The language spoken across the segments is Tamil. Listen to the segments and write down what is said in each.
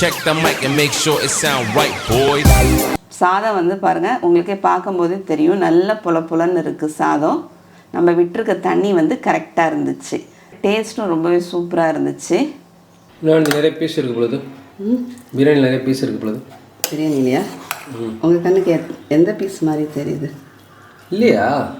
Check the mic and make sure it sound right, boys. சாதம் வந்து பாருங்கள் உங்களுக்கே பார்க்கும்போதே தெரியும். நல்ல புல புலன்னு இருக்குது சாதம். நம்ம விட்டுருக்க தண்ணி வந்து கரெக்டாக இருந்துச்சு. டேஸ்ட்டும் ரொம்பவே சூப்பராக இருந்துச்சு. நான் நிறைய பீஸ் இருக்கு பொழுது. பிரியாணி நிறைய பீஸ் இருக்கு பொழுது. பிரியாணி இல்லையா? உங்கள் கண்ணுக்கு எத்- எந்த பீஸ் மாதிரி தெரியுது? இல்லையா?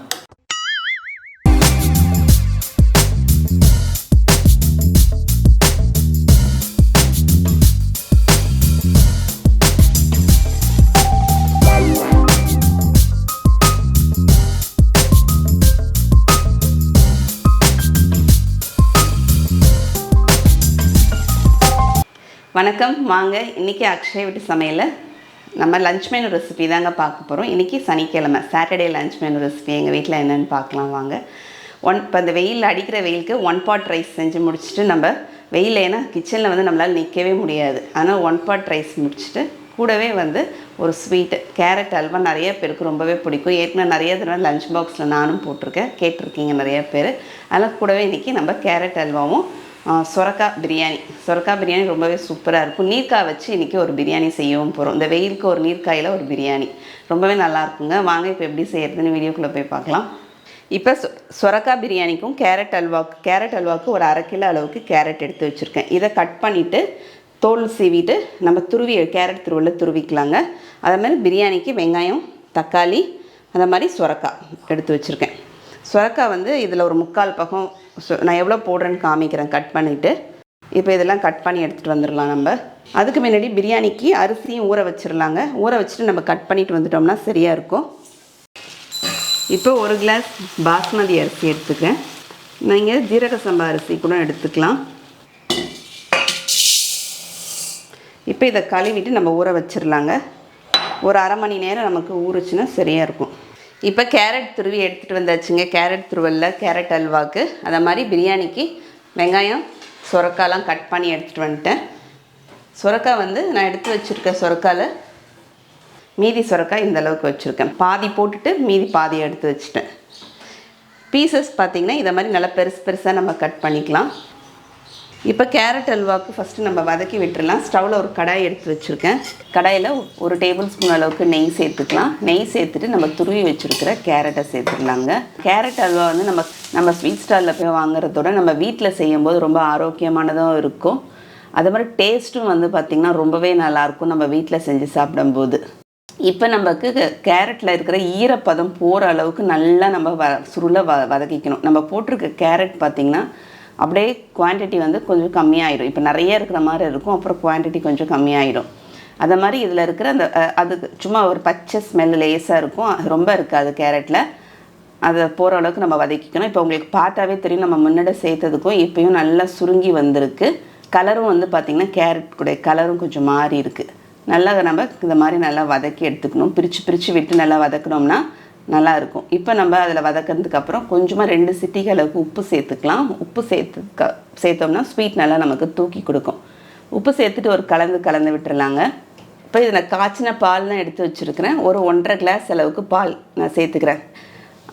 வணக்கம். வாங்க இன்றைக்கி அக்ஷய் வீட்டு சமையலில் நம்ம லஞ்ச் மெனு ரெசிபி தாங்க பார்க்க போகிறோம் இன்றைக்கி சனிக்கிழமை சாட்டர்டே லஞ்ச் மெனு ரெசிபி எங்கள் வீட்டில் என்னென்னு பார்க்கலாம் வாங்க. ஒன் இப்போ இந்த வெயில் அடிக்கிற வெயிலுக்கு ஒன் பாட் ரைஸ் செஞ்சு முடிச்சுட்டு நம்ம வெயில் ஏன்னா கிச்சனில் வந்து நம்மளால் நிற்கவே முடியாது. ஆனால் ஒன் பாட் ரைஸ் முடிச்சுட்டு கூடவே வந்து ஒரு ஸ்வீட்டு கேரட் அல்வா நிறைய பேருக்கு ரொம்பவே பிடிக்கும். ஏற்கனவே நிறைய தடவை லஞ்ச் பாக்ஸில் நானும் போட்டிருக்கேன். கேட்டிருக்கீங்க நிறைய பேர். அதனால் கூடவே இன்றைக்கி நம்ம கேரட் அல்வாவும் சொரக்காய் பிரியாணி. சொரக்காய் பிரியாணி ரொம்பவே சூப்பராக இருக்கும். நீர்க்காய் வச்சு இன்றைக்கி ஒரு பிரியாணி செய்யவும் போகிறோம் இந்த வெயிலுக்கு ஒரு நீர்க்காயில் ஒரு பிரியாணி. ரொம்பவே நல்லா இருக்குங்க. வாங்க இப்போ எப்படி செய்கிறதுன்னு வீடியோக்குள்ளே போய் பார்க்கலாம். இப்போ சொ சொரக்காய் பிரியாணிக்கும் கேரட் அல்வாக்கு கேரட் அல்வாவுக்கு ஒரு அரை கிலோ அளவுக்கு கேரட் எடுத்து வச்சுருக்கேன். இதை கட் பண்ணிவிட்டு தோல் சீவிட்டு நம்ம துருவி கேரட் துருவில் துருவிக்கலாங்க. அதே மாதிரி பிரியாணிக்கு வெங்காயம் தக்காளி அந்த மாதிரி சொரக்காய் எடுத்து வச்சுருக்கேன். சொரக்காய் வந்து இதில் ஒரு முக்கால் பக்கம் ஸோ நான் எவ்வளோ போடுறேன்னு காமிக்கிறேன். கட் பண்ணிவிட்டு இப்போ இதெல்லாம் கட் பண்ணி எடுத்துகிட்டு வந்துடலாம் நம்ம. அதுக்கு முன்னாடி பிரியாணிக்கு அரிசியும் ஊற வச்சிடலாங்க. ஊற வச்சுட்டு நம்ம கட் பண்ணிட்டு வந்துட்டோம்னா சரியாக இருக்கும். இப்போ ஒரு கிளாஸ் பாஸ்மதி அரிசி எடுத்துக்கேன் நீங்கள் ஜீரக சம்பா அரிசி கூட எடுத்துக்கலாம். இப்போ இதை கழுவிட்டு நம்ம ஊற வச்சிடலாங்க. ஒரு அரை மணி நேரம் நமக்கு ஊறுச்சுன்னா சரியாக இருக்கும். இப்போ கேரட் துருவி எடுத்துகிட்டு வந்தாச்சுங்க. கேரட் துருவல்ல கேரட் அல்வாக்கு. அதை மாதிரி பிரியாணிக்கு வெங்காயம் சுரக்காலாம் கட் பண்ணி எடுத்துகிட்டு வந்துட்டேன். சுரக்காய் வந்து நான் எடுத்து வச்சுருக்க சுரக்காயில் மீதி சுரக்காய் இந்த அளவுக்கு வச்சுருக்கேன். பாதி போட்டுட்டு மீதி பாதி எடுத்து வச்சுட்டேன். பீசஸ் பார்த்திங்கன்னா இதை மாதிரி நல்லா பெருசு பெருசாக நம்ம கட் பண்ணிக்கலாம். இப்போ கேரட் அல்வாவுக்கு ஃபஸ்ட்டு நம்ம வதக்கி விட்டுறலாம். ஸ்டவ்வில் ஒரு கடாய் எடுத்து வச்சுருக்கேன். கடாயில் ஒரு டேபிள் ஸ்பூன் அளவுக்கு நெய் சேர்த்துக்கலாம். நெய் சேர்த்துட்டு நம்ம துருவி வச்சுருக்கிற கேரட்டை சேர்த்துக்கலாங்க கேரட் அல்வா வந்து நம்ம நம்ம ஸ்வீட் ஸ்டாலில் போய் வாங்குறதோட நம்ம வீட்டில் செய்யும்போது ரொம்ப ஆரோக்கியமானதும் இருக்கும். அது மாதிரி டேஸ்ட்டும் வந்து பார்த்திங்கன்னா ரொம்பவே நல்லாயிருக்கும் நம்ம வீட்டில் செஞ்சு சாப்பிடும்போது. இப்போ நமக்கு கேரட்டில் இருக்கிற ஈரப்பதம் போகிற அளவுக்கு நல்லா நம்ம வ சுருளை வ வதக்கிக்கணும். நம்ம போட்டிருக்க கேரட் பார்த்திங்கன்னா அப்படியே குவான்டிட்டி வந்து கொஞ்சம் கம்மியாயிடும் இப்போ நிறைய இருக்கிற மாதிரி இருக்கும் அப்புறம் குவான்டிட்டி கொஞ்சம் கம்மியாயிடும் அதை மாதிரி இதில் இருக்கிற அந்த அதுக்கு அது சும்மா ஒரு பச்சை ஸ்மெல் லேசாக இருக்கும். அது ரொம்ப இருக்காது கேரட்டில் அதை போகிற அளவுக்கு நம்ம வதக்கிக்கணும். இப்போ உங்களுக்கு பார்த்தாவே தெரியும் நம்ம முன்னாடி சேர்த்ததுக்கும் இப்போயும் நல்லா சுருங்கி வந்திருக்கு. கலரும் வந்து பார்த்திங்கன்னா கேரட் கூட கலரும் கொஞ்சம் மாறி இருக்குது நல்லா நம்ம இந்த மாதிரி நல்லா வதக்கி எடுத்துக்கணும். பிரித்து பிரித்து விட்டு நல்லா வதக்கினோம்னா நல்லாயிருக்கும். இப்போ நம்ம அதில் வதக்கிறதுக்கு அப்புறம் கொஞ்சமாக ரெண்டு சிட்டிகை அளவுக்கு உப்பு சேர்த்துக்கலாம். உப்பு சேர்த்து சேர்த்தோம்னா ஸ்வீட் நல்லா நமக்கு தூக்கி கொடுக்கும். உப்பு சேர்த்துட்டு ஒரு கலந்து கலந்து விட்டுறலாங்க. இப்போ இதில் காய்ச்சின பால் தான் எடுத்து வச்சுருக்கிறேன். ஒரு ஒன்றரை கிளாஸ் அளவுக்கு பால் நான் சேர்த்துக்கிறேன்.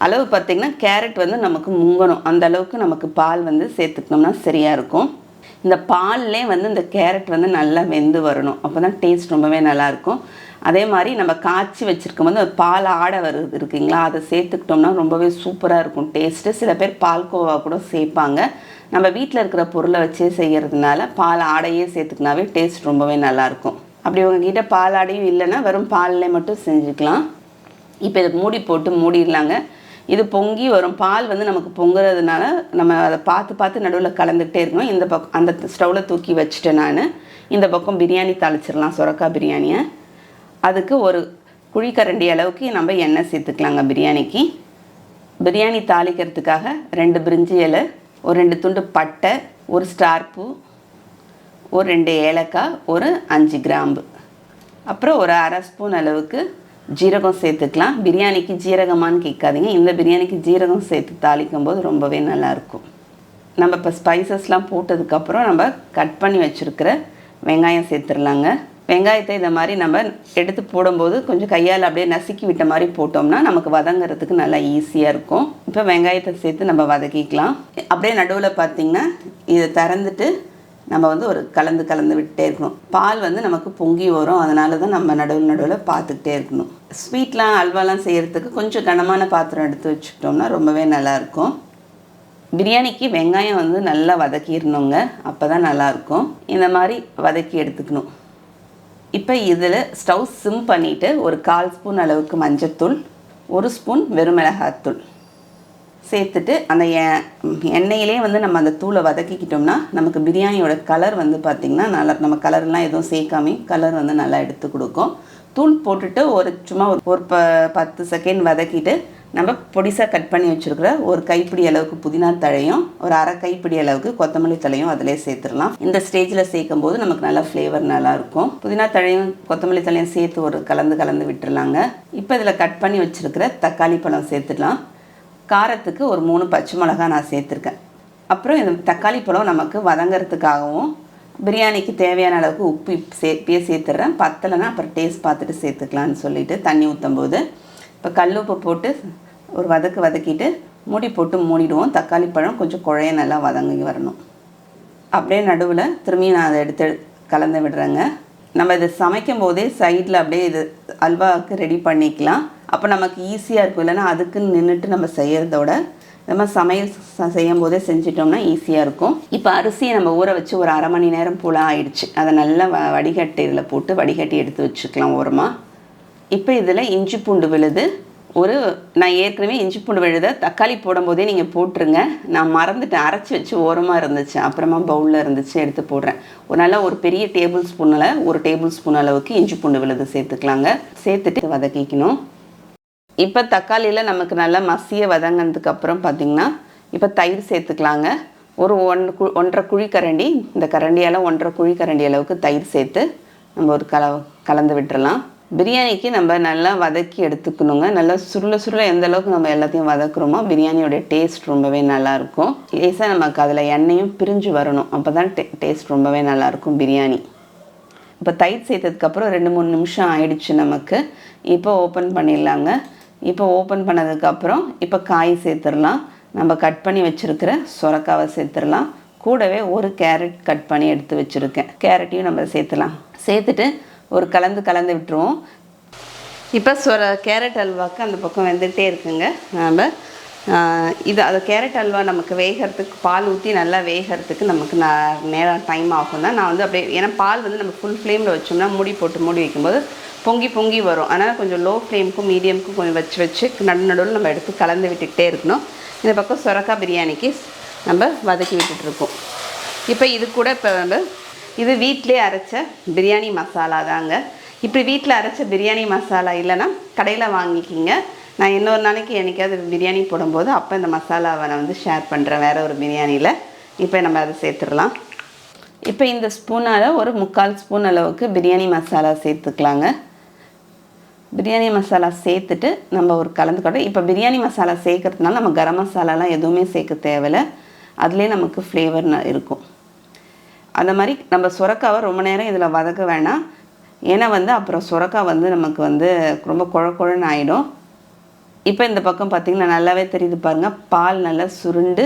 அளவு பார்த்திங்கன்னா கேரட் வந்து நமக்கு முங்கணும். அந்த அளவுக்கு நமக்கு பால் வந்து சேர்த்துக்கணும்னா சரியாக இருக்கும். இந்த பால்லே வந்து இந்த கேரட் வந்து நல்லா வெந்து வரணும். அப்போ தான் டேஸ்ட் ரொம்பவே நல்லாயிருக்கும் அதே மாதிரி நம்ம காய்ச்சி வச்சுருக்கும் போது பால் ஆடை வருது இருக்குங்களா? அதை சேர்த்துக்கிட்டோம்னா ரொம்பவே சூப்பராக இருக்கும் டேஸ்ட்டு. சில பேர் பால்கோவா கூட சேர்ப்பாங்க. நம்ம வீட்டில் இருக்கிற பொருளை வச்சே செய்கிறதுனால பால் ஆடையே சேர்த்துக்கினாவே டேஸ்ட் ரொம்பவே நல்லாயிருக்கும் அப்படி உங்ககிட்ட பால் ஆடையும் இல்லைன்னா வெறும் பாலில் மட்டும் செஞ்சுக்கலாம். இப்போ இதுக்கு மூடி போட்டு மூடிடலாங்க. இது பொங்கி வரும். பால் வந்து நமக்கு பொங்குறதுனால நம்ம அதை பார்த்து பார்த்து நடுவில் கலந்துக்கிட்டே இருக்கணும். இந்த பக்கம் அந்த ஸ்டவ்வில் தூக்கி வச்சுட்டேன் நான். இந்த பக்கம் பிரியாணி தாளிச்சிடலாம் சுரக்கா பிரியாணியை. அதுக்கு ஒரு குழிக்கரண்டி அளவுக்கு நம்ம எண்ணெய் சேர்த்துக்கலாங்க பிரியாணிக்கு. பிரியாணி தாளிக்கிறதுக்காக ரெண்டு பிரிஞ்சி இலை ஒரு ரெண்டு துண்டு பட்டை ஒரு ஸ்டார் பூ ஒரு ரெண்டு ஏலக்காய் ஒரு அஞ்சு கிராம்பு. அப்புறம் ஒரு அரை ஸ்பூன் அளவுக்கு ஜீரகம் சேர்த்துக்கலாம். பிரியாணிக்கு ஜீரகமான்னு கேட்காதீங்க. இந்த பிரியாணிக்கு ஜீரகம் சேர்த்து தாளிக்கும் போது ரொம்பவே நல்லாயிருக்கும். நம்ம இப்போ ஸ்பைசஸ்லாம் போட்டதுக்கப்புறம் நம்ம கட் பண்ணி வச்சுருக்கிற வெங்காயம் சேர்த்துடலாங்க வெங்காயத்தை இந்த மாதிரி நம்ம எடுத்து போடும்போது கொஞ்சம் கையால் அப்படியே நசுக்கி விட்ட மாதிரி போட்டோம்னா நமக்கு வதங்குறதுக்கு நல்லா ஈஸியாக இருக்கும். இப்போ வெங்காயத்தை சேர்த்து நம்ம வதக்கிக்கலாம். அப்படியே நடுவில் பார்த்திங்கன்னா இதை திறந்துட்டு நம்ம வந்து ஒரு கலந்து கலந்து விட்டே இருக்கணும். பால் வந்து நமக்கு பொங்கி வரும். அதனால தான் நம்ம நடுவில் நடுவில் பார்த்துக்கிட்டே இருக்கணும். ஸ்வீட்லாம் அல்வாலாம் செய்கிறதுக்கு கொஞ்சம் கனமான பாத்திரம் எடுத்து வச்சுக்கிட்டோம்னா ரொம்பவே நல்லாயிருக்கும். பிரியாணிக்கு வெங்காயம் வந்து நல்லா வதக்கிடணுங்க. அப்போ தான் நல்லாயிருக்கும். இந்த மாதிரி வதக்கி எடுத்துக்கணும். இப்போ இதில் ஸ்டவ் சிம் பண்ணிவிட்டு ஒரு கால் ஸ்பூன் அளவுக்கு மஞ்சத்தூள் ஒரு ஸ்பூன் வெறுமிளகாத்தூள். சேர்த்துட்டு அந்த எண்ணெயிலே வந்து நம்ம அந்த தூளை வதக்கிக்கிட்டோம்னா நமக்கு பிரியாணியோட கலர் வந்து பார்த்திங்கன்னா நல்லா நம்ம கலர்லாம் எதுவும் சேர்க்காமே கலர் வந்து நல்லா எடுத்து கொடுக்கும். தூள் போட்டுட்டு ஒரு சும்மா ஒரு ஒரு ப பத்து செகண்ட் வதக்கிட்டு நம்ம பொடிசாக கட் பண்ணி வச்சுருக்கிற ஒரு கைப்பிடி அளவுக்கு புதினா தழையும் ஒரு அரை கைப்பிடி அளவுக்கு கொத்தமல்லி தழையும் அதிலே சேர்த்துடலாம். இந்த ஸ்டேஜில் சேர்க்கும் போது நமக்கு நல்லா ஃப்ளேவர் நல்லாயிருக்கும் புதினா தழையும் கொத்தமல்லி தழையும் சேர்த்து ஒரு கலந்து கலந்து விட்டுடலாங்க. இப்போ இதில் கட் பண்ணி வச்சுருக்கிற தக்காளி பழம் சேர்த்துடலாம். காரத்துக்கு ஒரு மூணு பச்சை மிளகா நான் சேர்த்துருக்கேன். அப்புறம் இந்த தக்காளி பழம் நமக்கு வதங்கிறதுக்காகவும் பிரியாணிக்கு தேவையான அளவுக்கு உப்பு இப் சே இப்பயே சேர்த்துட்றேன். பத்தலைன்னா அப்புறம் டேஸ்ட் பார்த்துட்டு சேர்த்துக்கலான்னு சொல்லிட்டு தண்ணி ஊற்றும் போது இப்போ கல் உப்பு போட்டு ஒரு வதக்கு வதக்கிட்டு மூடி போட்டு மூடிடுவோம். தக்காளி பழம் கொஞ்சம் குழைய நல்லா வதங்கி வரணும். அப்படியே நடுவில் திரும்பி நான் அதை எடுத்து கலந்து விடுறேங்க. நம்ம இதை சமைக்கும் போதே சைடில் அப்படியே இது அல்வாவுக்கு ரெடி பண்ணிக்கலாம். அப்போ நமக்கு ஈஸியாக இருக்கும். இல்லைன்னா அதுக்குன்னு நின்றுட்டு நம்ம செய்கிறதோட நம்ம சமையல் செய்யும் போதே செஞ்சிட்டோம்னா ஈஸியாக இருக்கும். இப்போ அரிசியை நம்ம ஊற வச்சு ஒரு அரை மணி நேரம் போல் ஆயிடுச்சு. அதை நல்லா வ வடிகட்டியில் போட்டு வடிகட்டி எடுத்து வச்சுக்கலாம் ஓரமாக இப்போ இதில் இஞ்சி பூண்டு விழுது. ஒரு நான் ஏற்கனவே இஞ்சி பூண்டு விழுத தக்காளி போடும்போதே நீங்கள் போட்டுருங்க. நான் மறந்துட்டேன். அரைச்சி வச்சு ஓரமாக இருந்துச்சு. அப்புறமா பவுலில் இருந்துச்சு எடுத்து போடுறேன். ஒரு நல்லா ஒரு பெரிய டேபிள் ஸ்பூனில் ஒரு டேபிள் ஸ்பூன் அளவுக்கு இஞ்சி பூண்டு விழுது சேர்த்துக்கலாங்க. சேர்த்துட்டு வதக்கிக்கணும். இப்போ தக்காளியில் நமக்கு நல்லா மசிய வதங்கினதுக்கு அப்புறம் பார்த்திங்கன்னா இப்போ தயிர் சேர்த்துக்கலாங்க. ஒரு ஒன் கு ஒன்றரை குழி கரண்டி இந்த கரண்டியால் ஒன்றரை குழி கரண்டி அளவுக்கு தயிர் சேர்த்து நம்ம ஒரு கல கலந்து விட்டுறலாம். பிரியாணிக்கு நம்ம நல்லா வதக்கி எடுத்துக்கணுங்க. நல்லா சுருள சுருள எந்த அளவுக்கு நம்ம எல்லாத்தையும் வதக்குறோமோ பிரியாணியோட டேஸ்ட் ரொம்பவே நல்லாயிருக்கும் லேசாக நமக்கு அதில் எண்ணெயும் பிரிஞ்சு வரணும். அப்போ தான் டே டேஸ்ட் ரொம்பவே நல்லாயிருக்கும் பிரியாணி. இப்போ தயிர் சேர்த்ததுக்கப்புறம் ரெண்டு மூணு நிமிஷம் ஆயிடுச்சு நமக்கு. இப்போ ஓப்பன் பண்ணிடலாங்க. இப்போ ஓப்பன் பண்ணதுக்கப்புறம் இப்போ காய் சேர்த்துடலாம். நம்ம கட் பண்ணி வச்சுருக்கிற சுரக்காவை சேர்த்துடலாம். கூடவே ஒரு கேரட் கட் பண்ணி எடுத்து வச்சுருக்கேன். கேரட்டையும் நம்ம சேர்த்துலாம் சேர்த்துட்டு ஒரு கலந்து கலந்து விட்டுருவோம். இப்போ சொர கேரட் அல்வாக்கு அந்த பக்கம் வந்துகிட்டே இருக்குங்க. நம்ம இது அது கேரட் அல்வா நமக்கு வேகிறதுக்கு பால் ஊற்றி நல்லா வேகிறதுக்கு நமக்கு நான் நேரம் டைம் ஆகும் தான். நான் வந்து அப்படியே ஏன்னா பால் வந்து நம்ம ஃபுல் ஃப்ளேமில் வச்சோம்னா மூடி போட்டு மூடி வைக்கும்போது பொங்கி பொங்கி வரும். அதனால் கொஞ்சம் லோ ஃப்ளேமுக்கும் மீடியமுக்கும் கொஞ்சம் வச்சு வச்சு நடு நடுவில் நம்ம எடுத்து கலந்து விட்டுக்கிட்டே இருக்கணும். இந்த பக்கம் சொரக்கா பிரியாணிக்கு நம்ம வதக்கி விட்டுட்ருக்கோம் இப்போ இது கூட இப்போ நம்ம இது வீட்டிலே அரைச்ச பிரியாணி மசாலா தாங்க. இப்படி வீட்டில் அரைச்ச பிரியாணி மசாலா இல்லைன்னா கடையில் வாங்கிக்கிங்க. நான் இன்னொரு நாளைக்கு என்னைக்காவது பிரியாணி போடும்போது அப்போ இந்த மசாலாவை நான் வந்து ஷேர் பண்ணுறேன் வேறு ஒரு பிரியாணியில். இப்போ நம்ம அதை சேர்த்துடலாம். இப்போ இந்த ஸ்பூனால் ஒரு முக்கால் ஸ்பூன் அளவுக்கு பிரியாணி மசாலா சேர்த்துக்கலாங்க. பிரியாணி மசாலா சேர்த்துட்டு நம்ம ஒரு கலந்து இப்போ பிரியாணி மசாலா சேர்க்கறதுனால நம்ம கரம் மசாலாலாம் எதுவுமே சேர்க்க தேவையில்ல. அதுலேயே நமக்கு ஃப்ளேவர் இருக்கும். அந்த மாதிரி நம்ம சுரக்காவை ரொம்ப நேரம் இதில் வதக்க வேணாம். ஏன்னா வந்து அப்புறம் சுரக்கா வந்து நமக்கு வந்து ரொம்ப குழ குழன்னு ஆகிடும் இப்போ இந்த பக்கம் பார்த்திங்கன்னா நல்லாவே தெரியுது பாருங்கள் பால் நல்லா சுருண்டு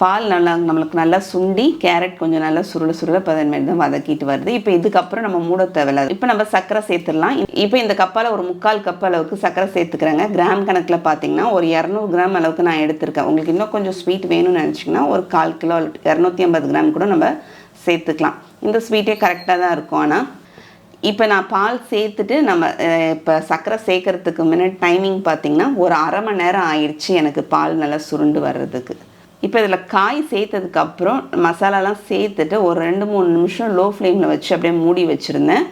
பால் நல்லா நம்மளுக்கு நல்லா சுண்டி கேரட் கொஞ்சம் நல்லா சுருள சுருள பதினேழு தான் வதக்கிட்டு வருது. இப்போ இதுக்கப்புறம் நம்ம மூட தேவையில்ல. இப்போ நம்ம சர்க்கரை சேர்த்துடலாம். இப்போ இந்த கப்பால் ஒரு முக்கால் கப் அளவுக்கு சர்க்கரை சேர்த்துக்கிறேங்க. கிராம் கணக்கில் பார்த்தீங்கன்னா ஒரு இரநூறு கிராம் அளவுக்கு நான் எடுத்திருக்கேன். உங்களுக்கு இன்னும் கொஞ்சம் ஸ்வீட் வேணும்னு நினச்சிங்கன்னா ஒரு கால் கிலோ இரநூத்தி ஐம்பது கிராம் கூட நம்ம சேர்த்துக்கலாம். இந்த ஸ்வீட்டே கரெக்டாக தான் இருக்கும். ஆனால் இப்போ நான் பால் சேர்த்துட்டு நம்ம இப்போ சர்க்கரை சேர்க்கறதுக்கு முன்னாடி டைமிங் பார்த்தீங்கன்னா ஒரு அரை மணி நேரம் ஆயிடுச்சு எனக்கு பால் நல்லா சுருண்டு வர்றதுக்கு. இப்போ இதில் காய் சேர்த்ததுக்கு அப்புறம் மசாலாலாம் சேர்த்துட்டு ஒரு ரெண்டு மூணு நிமிஷம் லோ ஃப்ளேமில் வச்சு அப்படியே மூடி வச்சுருந்தேன்.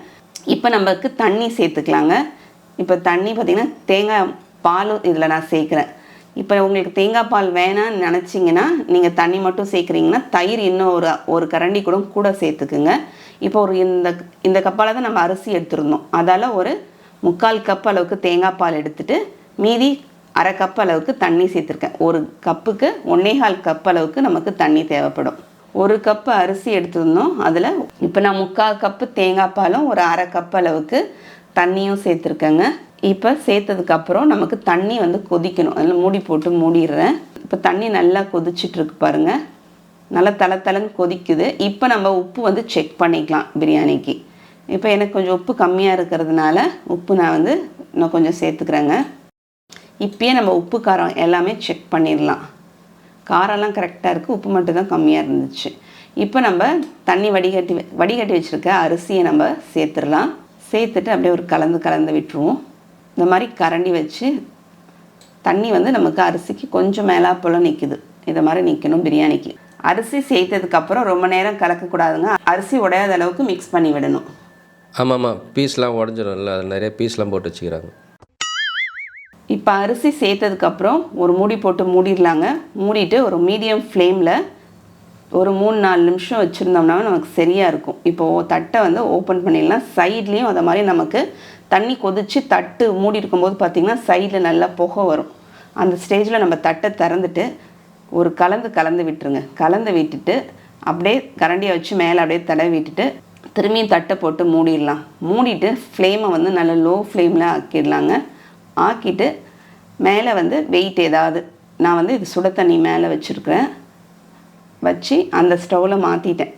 இப்போ நமக்கு தண்ணி சேர்த்துக்கலாங்க. இப்போ தண்ணி பார்த்திங்கன்னா தேங்காய் பாலும் இதில் நான் சேர்க்குறேன். இப்போ உங்களுக்கு தேங்காய் பால் வேணாம்னு நினச்சிங்கன்னா நீங்கள் தண்ணி மட்டும் சேர்க்குறீங்கன்னா தயிர் இன்னும் ஒரு ஒரு கரண்டி கூட கூட சேர்த்துக்குங்க. இப்போ ஒரு இந்த இந்த கப்பால் தான் நம்ம அரிசி எடுத்துருந்தோம். அதால் ஒரு முக்கால் கப் அளவுக்கு தேங்காய் பால் எடுத்துகிட்டு மீதி அரை கப் அளவுக்கு தண்ணி சேர்த்துருக்கேன். ஒரு கப்புக்கு ஒன்னேகால் கப் அளவுக்கு நமக்கு தண்ணி தேவைப்படும். ஒரு கப்பு அரிசி எடுத்திருந்தோம். அதில் இப்போ நான் முக்கால் கப்பு தேங்காய் பாலும் ஒரு அரை கப் அளவுக்கு தண்ணியும் சேர்த்துருக்கேங்க. இப்போ சேர்த்ததுக்கப்புறம் நமக்கு தண்ணி வந்து கொதிக்கணும். அதில் மூடி போட்டு மூடிடுறேன். இப்போ தண்ணி நல்லா கொதிச்சிட்ருக்கு பாருங்கள் நல்லா தலை தலைன்னு கொதிக்குது. இப்போ நம்ம உப்பு வந்து செக் பண்ணிக்கலாம் பிரியாணிக்கு. இப்போ எனக்கு கொஞ்சம் உப்பு கம்மியாக இருக்கிறதுனால உப்பு நான் வந்து இன்னும் கொஞ்சம் சேர்த்துக்கிறேங்க. இப்பயே நம்ம உப்பு காரம் எல்லாமே செக் பண்ணிடலாம். காரம்லாம் கரெக்டாக இருக்குது உப்பு மட்டும்தான் கம்மியாக இருந்துச்சு. இப்போ நம்ம தண்ணி வடிகட்டி வடிகட்டி வச்சுருக்க அரிசியை நம்ம சேர்த்துடலாம். சேர்த்துட்டு அப்படியே ஒரு கலந்து கலந்து விட்டுருவோம். இந்த மாதிரி கரண்டி வச்சு தண்ணி வந்து நமக்கு அரிசிக்கு கொஞ்சம் மேலா போல் நிற்குது இதை மாதிரி நிற்கணும் பிரியாணிக்கு. அரிசி சேர்த்ததுக்கப்புறம் ரொம்ப நேரம் கலக்கக்கூடாதுங்க. அரிசி உடையாத அளவுக்கு மிக்ஸ் பண்ணி விடணும். ஆமாம் ஆமாம் பீஸ்லாம் உடஞ்சிடும் அதில் நிறைய பீஸ்லாம் போட்டு வச்சுக்கிறாங்க. இப்போ அரிசி சேர்த்ததுக்கப்புறம் ஒரு மூடி போட்டு மூடிடலாங்க. மூடிட்டு ஒரு மீடியம் ஃப்ளேமில் ஒரு மூணு நாலு நிமிஷம் வச்சுருந்தோம்னா நமக்கு சரியாக இருக்கும். இப்போது தட்டை வந்து ஓப்பன் பண்ணிடலாம். சைட்லேயும் அதை மாதிரி நமக்கு தண்ணி கொதித்து தட்டு மூடி இருக்கும்போது பார்த்திங்கன்னா சைடில் நல்லா புகை வரும். அந்த ஸ்டேஜில் நம்ம தட்டை திறந்துட்டு ஒரு கலந்து கலந்து விட்டுருங்க. கலந்து விட்டுட்டு அப்படியே கரண்டியை வச்சு மேலே அப்படியே தடவி விட்டுட்டு திரும்பியும் தட்டை போட்டு மூடிடலாம். மூடிட்டு ஃப்ளேமை வந்து நல்ல லோ ஃப்ளேமில் ஆக்கிடலாங்க. ஆக்கிட்டு மேலே வந்து வெயிட் ஏதாவது. நான் வந்து இது சுட தண்ணி மேலே வச்சுருக்கிறேன். வச்சு அந்த ஸ்டவ்வில் மாற்றிட்டேன்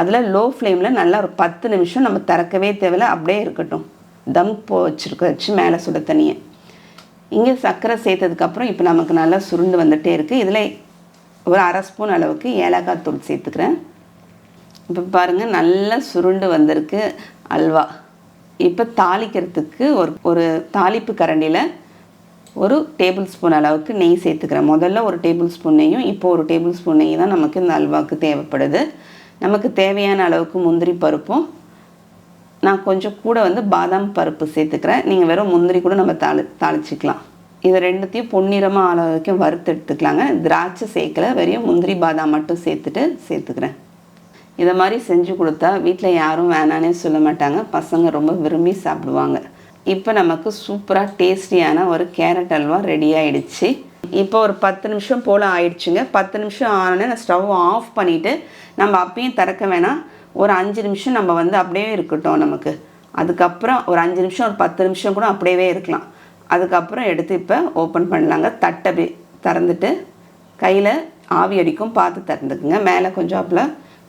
அதில் லோ ஃப்ளேமில் நல்லா ஒரு பத்து நிமிஷம் நம்ம திறக்கவே தேவையில்ல அப்படியே இருக்கட்டும். தம் போ வச்சுருக்க வச்சு மேலே சுட தண்ணியை. இங்கே சர்க்கரை சேர்த்ததுக்கப்புறம் இப்போ நமக்கு நல்லா சுருண்டு வந்துகிட்டே இருக்குது இதில் ஒரு அரை ஸ்பூன் அளவுக்கு ஏலக்காய் தூள் சேர்த்துக்கிறேன். இப்போ பாருங்கள் நல்லா சுருண்டு வந்திருக்கு அல்வா. இப்போ தாளிக்கிறதுக்கு ஒரு ஒரு தாளிப்பு கரண்டியில் ஒரு டேபிள் ஸ்பூன் அளவுக்கு நெய் சேர்த்துக்கிறேன். முதல்ல ஒரு டேபிள் ஸ்பூன் நெய்யும் இப்போ ஒரு டேபிள் ஸ்பூன் நெய் தான் நமக்கு இந்த அல்வாவுக்கு தேவைப்படுது. நமக்கு தேவையான அளவுக்கு முந்திரி பருப்பும் நான் கொஞ்சம் கூட வந்து பாதாம் பருப்பு சேர்த்துக்கிறேன். நீங்கள் வெறும் முந்திரி கூட நம்ம தாளி தாளிச்சிக்கலாம். இது ரெண்டுத்தையும் பொன்னிறமாக ஆள வரைக்கும் வறுத்து எடுத்துக்கலாங்க. திராட்சை சேர்க்கல வெறும் முந்திரி பாதாம் மட்டும் சேர்த்துட்டு சேர்த்துக்கிறேன். இதை மாதிரி செஞ்சு கொடுத்தா வீட்டில் யாரும் வேணானே சொல்ல மாட்டாங்க. பசங்க ரொம்ப விரும்பி சாப்பிடுவாங்க. இப்போ நமக்கு சூப்பராக டேஸ்டியான ஒரு கேரட் அல்வா ரெடி ஆயிடுச்சு. இப்போ ஒரு பத்து நிமிஷம் போல் ஆயிடுச்சுங்க. பத்து நிமிஷம் ஆனோடனே நான் ஸ்டவ் ஆஃப் பண்ணிவிட்டு நம்ம அப்பயும் திறக்க வேணாம். ஒரு அஞ்சு நிமிஷம் நம்ம வந்து அப்படியே இருக்கட்டும் நமக்கு. அதுக்கப்புறம் ஒரு அஞ்சு நிமிஷம் ஒரு பத்து நிமிஷம் கூட அப்படியே இருக்கலாம். அதுக்கப்புறம் எடுத்து இப்போ ஓப்பன் பண்ணலாங்க. தட்டை திறந்துட்டு கையில் ஆவி அடிக்கும் பார்த்து திறந்துக்குங்க. மேலே கொஞ்சம் அப்பல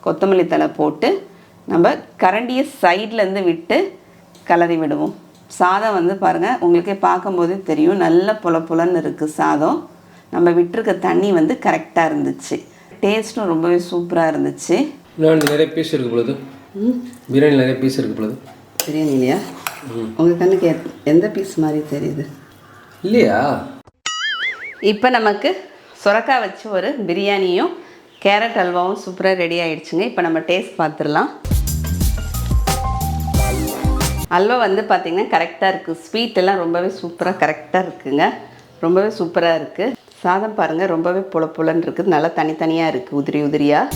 கொத்தமல்லி தழை போட்டு நம்ம கரண்டியை சைட்லேருந்து விட்டு கிளறி விடுவோம். சாதம் வந்து பாருங்கள் உங்களுக்கே பார்க்கும்போதே தெரியும். நல்ல புல புலன்னு இருக்குது சாதம். நம்ம விட்டுருக்க தண்ணி வந்து கரெக்டாக இருந்துச்சு. டேஸ்ட்டும் ரொம்பவே சூப்பராக இருந்துச்சு. இன்னும் நிறைய பீஸ் இருக்கு பொழுது. பிரியாணியில் நிறைய பீஸ் இருக்கு பொழுது. தெரியும் இல்லையா? உங்கள் கண்ணுக்கு எத்- எந்த பீஸ் மாதிரி தெரியுது? இல்லையா? இப்போ நமக்கு சுரக்காய் வச்சு ஒரு பிரியாணியும் கேரட் அல்வாவும் சூப்பராக ரெடி ஆகிடுச்சுங்க இப்போ நம்ம டேஸ்ட் பார்த்துடலாம் அல்வா வந்து பார்த்திங்கன்னா கரெக்டாக இருக்குது ஸ்வீட் எல்லாம் ரொம்பவே சூப்பராக கரெக்டாக இருக்குங்க. ரொம்பவே சூப்பராக இருக்குது சாதம் பாருங்கள் ரொம்பவே புல புலன்னு இருக்குது நல்லா தனித்தனியாக இருக்குது உதிரி உதிரியாக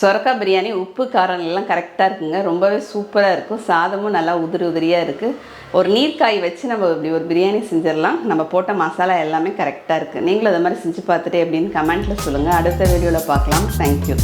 சொரக்காய் பிரியாணி உப்பு காரம் எல்லாம் கரெக்டாக இருக்குங்க. ரொம்பவே சூப்பராக இருக்கும். சாதமும் நல்லா உதிரி உதிரியாக இருக்குது ஒரு நீர்க்காய் வச்சு நம்ம இப்படி ஒரு பிரியாணி செஞ்சிடலாம். நம்ம போட்ட மசாலா எல்லாமே கரெக்டாக இருக்குது நீங்களும் அதை மாதிரி செஞ்சு பார்த்துட்டு எப்படின்னு கமெண்ட்டில் சொல்லுங்கள் அடுத்த வீடியோவில் பார்க்கலாம். தேங்க்யூ